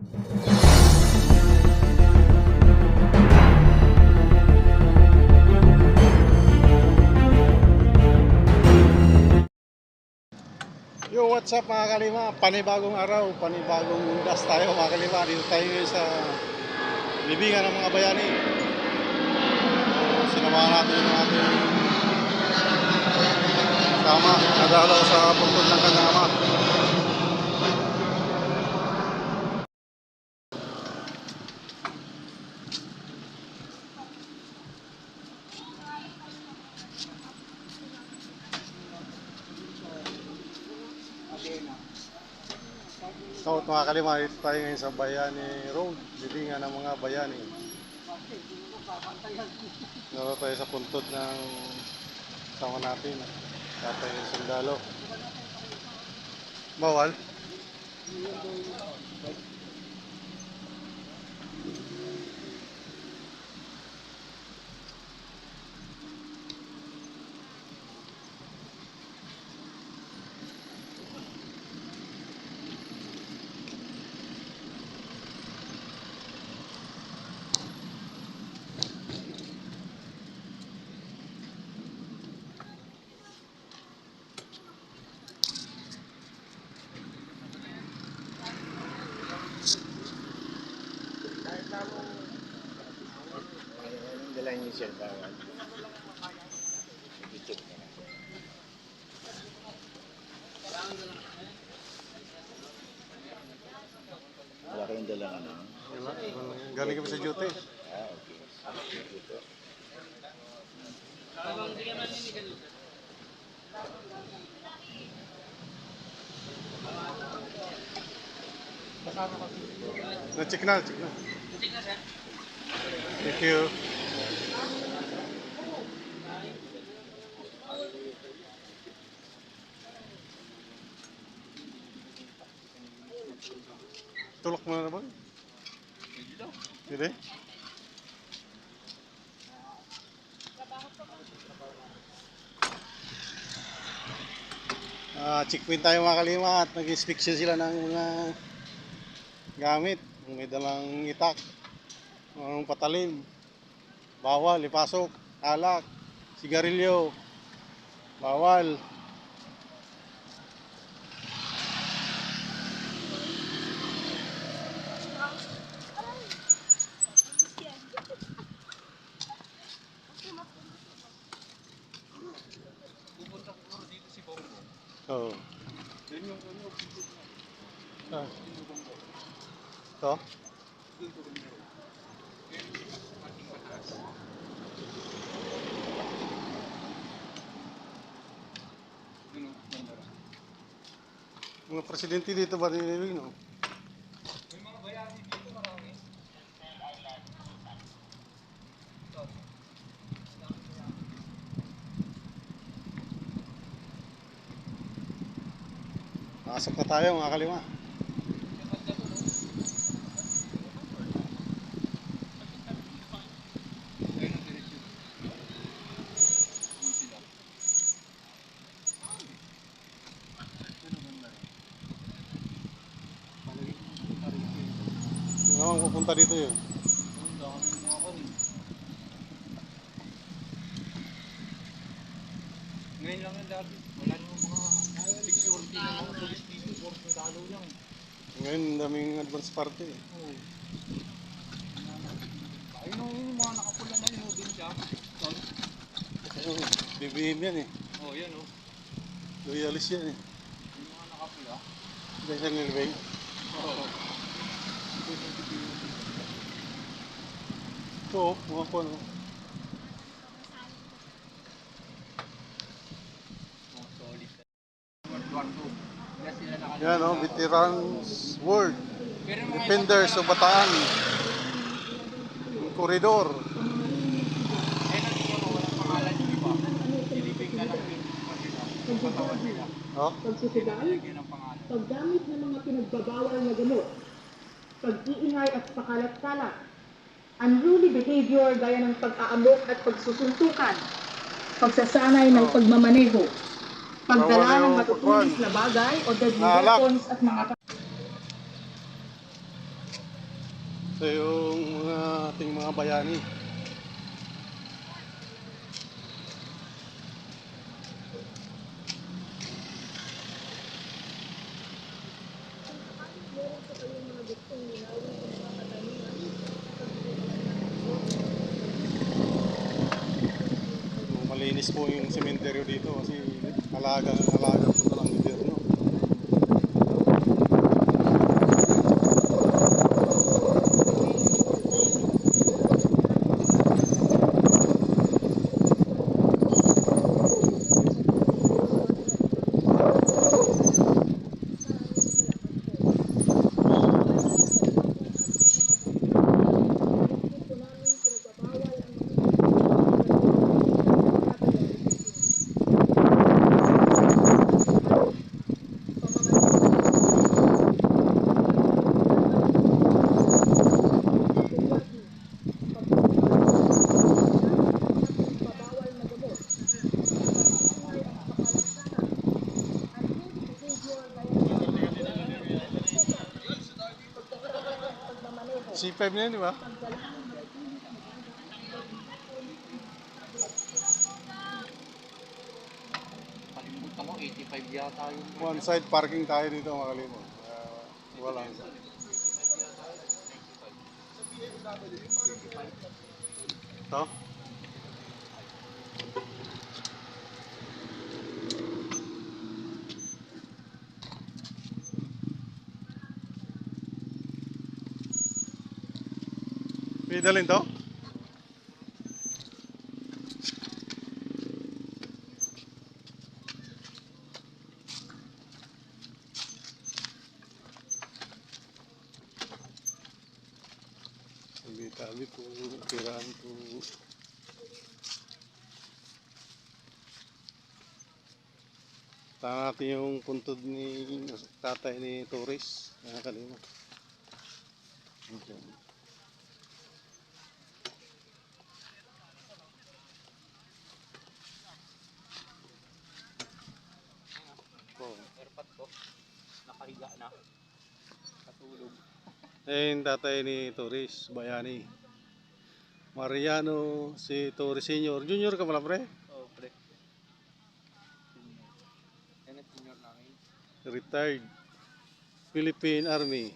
Yo, what's up mga kalima? Panibagong araw, panibagong das tayo mga kalima. Dito tayo sa libingan ng mga bayani. So, sinamahan natin yung ating kasama nadalaw sa puntod ng kanyang ama. So, mga kalima, dito tayo ngayon sa Bayani Road, libingan ng mga bayani. Naro tayo sa puntod ng sama natin, tatay ng sundalo. Bawal? Anong sir bawal? I-check na lang. Wala kayong dalang ano? Wala. Galing kami sa duty. Ah, okay. Dito. Na-check na, check na. Thank you. Tulok mo na naman. Hindi? Ah, checkpoint tayo mga kalima at nag-inspection sila ng mga gamit. Kung may dalang itak, anong patalim, bawal, ipasok, alak, sigarilyo, bawal. Oo. Ah. To? Mga presidente dito ba nililig, no? Nakasok na tayo mga kalima. Ano naman pupunta dito yun? Ngayon lang yan dati. Wala namang mga security ng mga police dito. Puro sundalo lang. Ngayon, daming advance party. eh. Oo. Ayun o, yung mga nakapula na yun. Din siya. Ayun, BBM yan eh. Oh, yan o. Loyalis yan eh. Yung mga nakapula. Dahil sa nilibay. Oo. Ito oh, mga po ano. Mga solid. Eduardo. Kaya sila nakalala. Yan oh, Veterans World. Pero yung mga Defenders of Bataan. Corridor. Eh, nandito mo, walang pangalan yung iba. Siliping ka lang yung sila. Yung katawan nila. Oh, pagsusugal, paggamit ng mga pinagbabawal na gamot, pag-iingay at pakalat-kalat, unruly behavior gaya ng pag-aamok at pagsusuntukan, pagsasanay ng pagmamaneho, pagdala ng matutulis na bagay o deadly weapons at mga Ito yung mga ating mga bayani. Malinis po yung sementeryo dito kasi alaga alaga C5 na yun, di ba? Kalimutan ko, 85 yata yun. One side parking tayo dito mga kalimo. Uh, wala. Ito? May dalhin to? Tabi-tabi po, tirahan po. Tama natin yung puntod ni tatay ni Torres. Nakakalima. Okay. Nakahiga na. Katulog. Eh, tatay ni Torres, Bayani. Mariano, si Torres Senior. Junior ka pala, pre? Oo, pre. Yan ang senior namin. Retired. Philippine Army.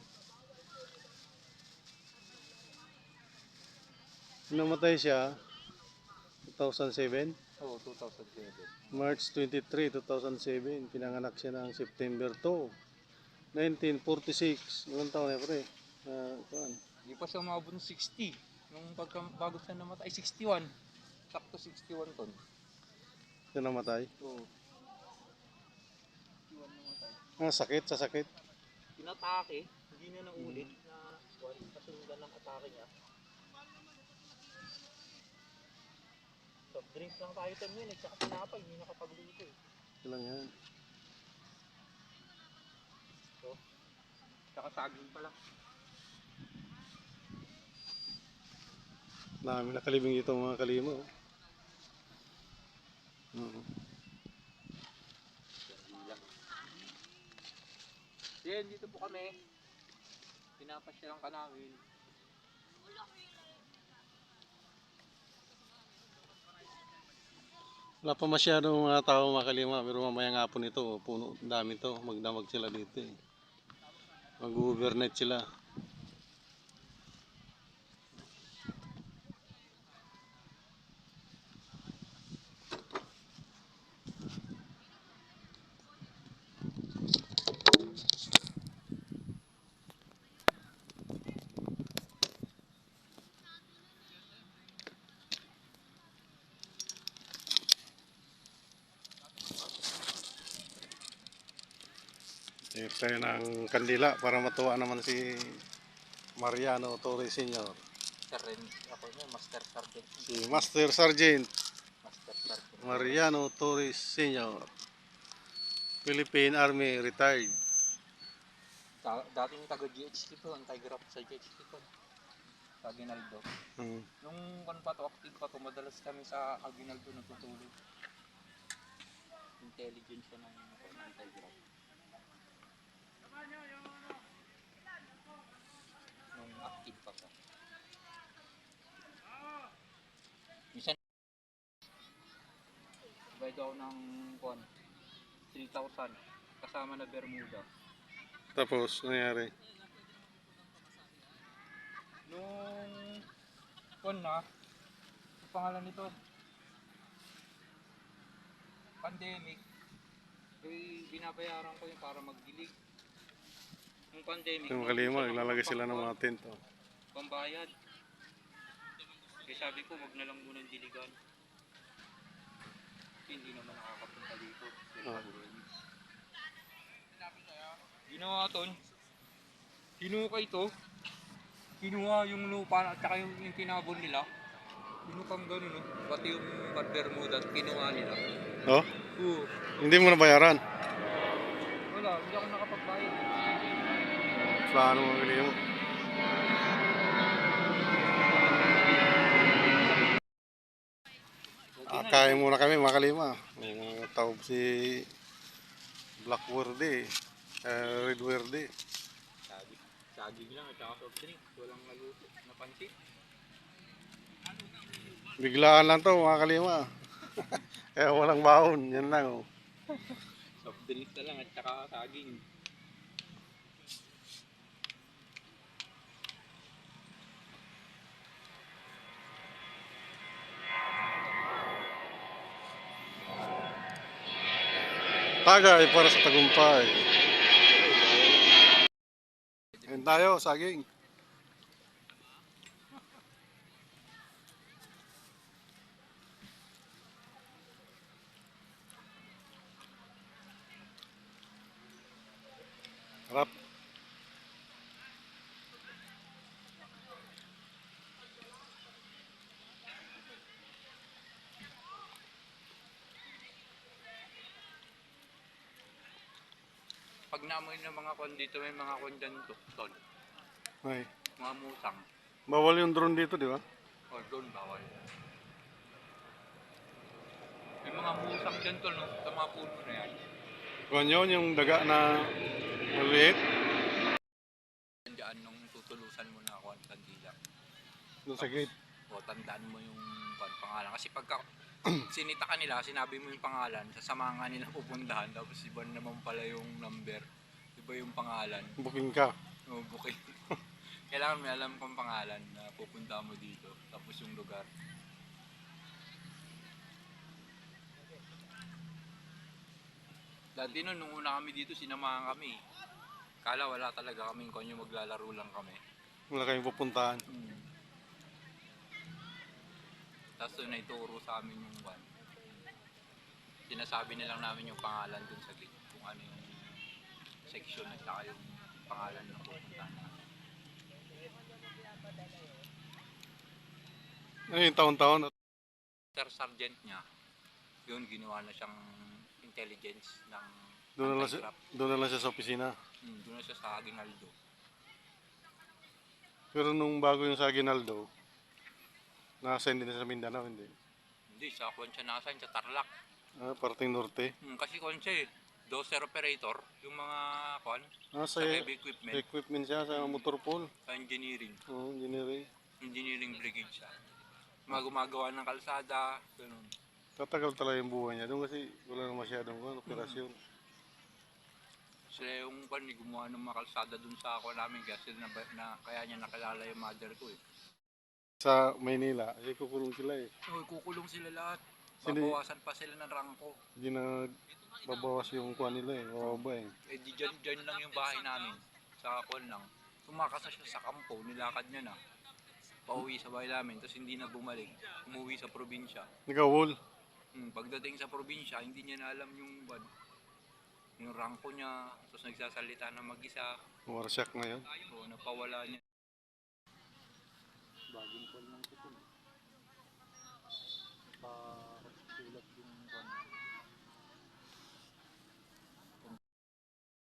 Namatay siya 2007. Oo, 2007. March 23, 2007. Pinanganak siya ng September 2, 1946. Ilang taon na pre? Uh, Hindi pa siya umabot ng 60. Nung pagka, bago siya namatay, 61. Sakto 61 ton. siya namatay. Oo. 61 namatay. Ah, sakit, sa sakit. Pinatake, hindi na naulit na one, kasundan ng atake niya. Soft drinks lang tayo tayo yun, eh, tsaka tinapay, hindi nakapagluto eh. Ilang yan. Tsaka saging pa lang. Dami nakalibing dito mga kalimo. Oo. Yan, dito po kami. Pinapasyalan ka namin. Wala pa masyadong mga tao mga kalima, pero mamaya nga po nito, puno, dami to, magdamag sila dito eh. Mag-overnight sila. Eh, tayo ng kandila para matuwa naman si Mariano Torres. Master rin. Ako niya, Master Sergeant. Si Master Sergeant Master Sergeant. Mariano Torres Sr. Philippine Army retired. Ta- dating taga GHT to, anti-graph sa GHT to. Sa Aguinaldo. Hmm. Nung kan pa to, active pa to, madalas kami sa Aguinaldo natutulog. Intelligence siya ng ano, anti-graph. Nung active pa to. Ako ng kwan, 3,000 kasama na Bermuda. Tapos, nangyari. Nung kwan na, ang pangalan nito, pandemic, eh, binabayaran ko yun para magdilig. Nung pandemic, Yung kalima, naglalagay sila ng mga tent. Oh. pambayad. Kaya sabi ko, wag na lang muna diligan. Hindi naman nakakapunta dito. Ah. Ginawa ton. Kinuha ito. Kinuha yung lupa at saka yung, yung tinabon nila. Kinukang ganun, no? pati yung Bad Bermuda at kinuha nila. oh? Oo. Hindi mo na bayaran. Wala, hindi ako nakapagbayad. Paano mga kalima? Okay Ah, na, kain muna kami mga kalima. May mga tawag si Black Verde, eh, Red Verde. Saging. Saging lang at saka soft drink. Walang naluto. Napansin. Biglaan lang to mga kalima. Kaya walang baon, yan lang. Oh. Soft drinks na lang at saka saging. Tagay para sa tagumpay. Yan tayo, saging. Harap. Pag naamoy ng mga kon dito, may mga kon dyan to. Ton. Ay. Mga musang. Bawal yung drone dito, di ba? O doon, bawal. May mga musang dyan to, no? Sa mga puno na yan. Kuhan yun, yung daga na maliit. Diyan nung tutulusan mo na ako ang kandila. Doon sa gate. O tandaan mo yung pan- pangalan. Kasi pagka sinita ka nila, sinabi mo yung pangalan, sasamahan ka nila pupuntahan. Tapos iba naman pala yung number. Iba yung pangalan. Booking ka. O bukid. Kailangan may alam kong pangalan na pupunta mo dito. Tapos yung lugar. Dati nun, nung una kami dito, sinamahan kami. Kala wala talaga kaming konyo maglalaro lang kami. Wala kayong pupuntahan. Hmm. Tapos doon naituro sa amin yung one. Sinasabi na lang namin yung pangalan dun sa gate. Kung ano yung section at saka yung pangalan ng pupuntahan namin. Ano yung taon-taon? Sir Sergeant niya, yun ginawa na siyang intelligence ng Doon na lang siya, doon na lang siya sa opisina. Hmm, doon na siya sa Aguinaldo. Pero nung bago yung sa Aguinaldo, nasa hindi na sa Mindanao, hindi. Hindi, sa kwan siya nakasign sa Tarlac. Ah, parting norte. Hmm, kasi kwan siya eh, doser operator, yung mga kwan, Ah, sa sa heavy equipment, equipment siya sa motor pool. sa engineering. Oo, engineering. engineering brigade siya. Mga gumagawa ng kalsada, ganun. Tatagal talaga yung buhay niya doon kasi wala na masyadong ano, operasyon. Sila yung pan, eh, gumawa ng mga kalsada dun sa ako namin kaya, sila na, na, kaya niya nakilala yung mother ko eh. Sa Maynila, ay kukulong sila eh. Uy, kukulong sila lahat. Sino- Babawasan pa sila ng rangko. Hindi na babawas yung kuha nila eh, mababa eh. Eh di dyan, dyan lang yung bahay namin. Sa kwan lang. Tumakas na siya sa kampo, nilakad niya na. Pauwi sa bahay namin, tapos hindi na bumalik. Umuwi sa probinsya. Nagawol. Hmm, pagdating sa probinsya, hindi niya na alam yung ban. Yung rangko niya, tapos nagsasalita na mag-isa. Warsak ngayon. So, napawala niya. Bagong call lang ito. Pa-sulat yung kwan.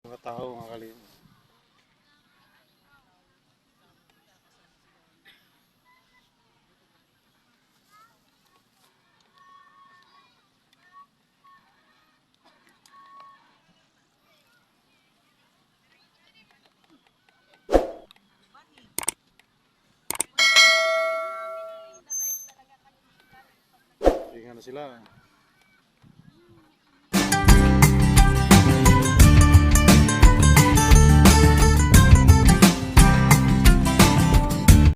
Mga tao, mga kalima. Na sila.